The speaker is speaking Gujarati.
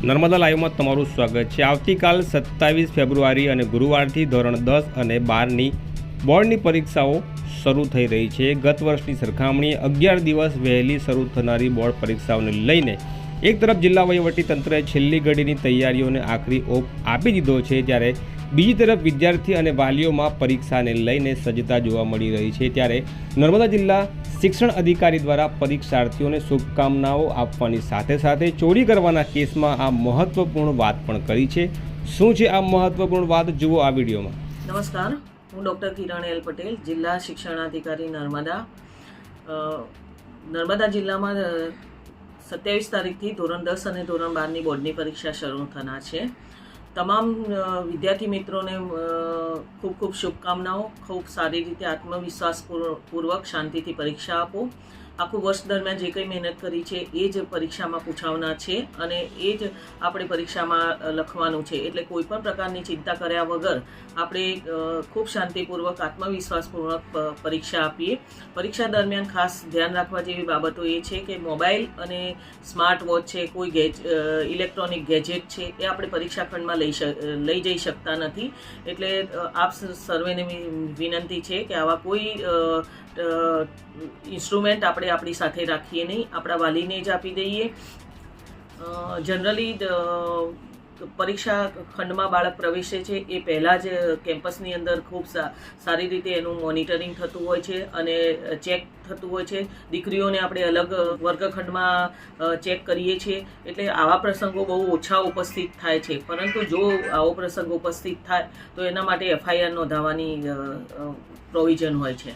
નર્મદા લાઈવમાં તમારું સ્વાગત છે. આવતીકાલ સત્તાવીસ ફેબ્રુઆરી અને ગુરુવારથી ધોરણ દસ અને બારની બોર્ડની પરીક્ષાઓ શરૂ થઈ રહી છે. ગત વર્ષની સરખામણીએ અગિયાર દિવસ વહેલી શરૂ થનારી બોર્ડ પરીક્ષાઓને લઈને એક તરફ જિલ્લા વહીવટી તંત્રએ છેલ્લી ઘડીની તૈયારીઓને આખરી ઓપ આપી દીધો છે, જ્યારે બીજી તરફ વિદ્યાર્થી અને વાલીઓમાં પરીક્ષાને લઈને સજ્જતા જોવા મળી રહી છે. ત્યારે નર્મદા જિલ્લા શિક્ષણ અધિકારી દ્વારા પરીક્ષાર્થીઓને શુભકામનાઓ આપવાની સાથે સાથે ચોરી કરવાના કેસમાં આ મહત્વપૂર્ણ વાત પણ કરી છે. શું છે આ મહત્વપૂર્ણ વાત? જુઓ આ વિડીયોમાં. નમસ્કાર. હું ડૉક્ટર કિરણ એલ પટેલ, જિલ્લા શિક્ષણાધિકારી નર્મદા. નર્મદા જિલ્લામાં સત્યાવીસ તારીખથી ધોરણ દસ અને ધોરણ બારની બોર્ડની પરીક્ષા શરૂ થનાર છે. તમામ વિદ્યાર્થી મિત્રોને ખૂબ ખૂબ શુભકામનાઓ ખૂબ સારી રીતે આત્મવિશ્વાસપૂર્વક શાંતિથી પરીક્ષા આપો. આખું વર્ષ દરમિયાન જે કંઈ મહેનત કરી છે એ જ પરીક્ષામાં પૂછાવના છે અને એ જ આપણે પરીક્ષામાં લખવાનું છે. એટલે કોઈ પણ પ્રકારની ચિંતા કર્યા વગર આપણે ખૂબ શાંતિપૂર્વક, આત્મવિશ્વાસપૂર્વક પરીક્ષા આપીએ. પરીક્ષા દરમિયાન ખાસ ધ્યાન રાખવા જેવી બાબતો એ છે કે મોબાઈલ અને સ્માર્ટ વોચ છે, કોઈ ગેજ ઇલેક્ટ્રોનિક ગેજેટ છે, એ આપણે પરીક્ષા ખંડમાં લઈ લઈ જઈ શકતા નથી. એટલે આપ સર્વેને વિનંતી છે કે આવા કોઈ ઇન્સ્ટ્રુમેન્ટ આપણે આપણી સાથે રાખીએ નહીં. આપણા વાલીને જ આપી દઈએ. જનરલી પરીક્ષા ખંડમાં બાળક પ્રવેશે છે એ પહેલાં જ કેમ્પસની અંદર ખૂબ સારી રીતે એનું મોનિટરિંગ થતું હોય છે અને ચેક થતું હોય છે. દીકરીઓને આપણે અલગ વર્ગખંડમાં ચેક કરીએ છીએ. એટલે આવા પ્રસંગો બહુ ઓછા ઉપસ્થિત થાય છે. પરંતુ જો આવો પ્રસંગ ઉપસ્થિત થાય, તો એના માટે એફઆઈઆર નોંધાવવાની પ્રોવિઝન હોય છે.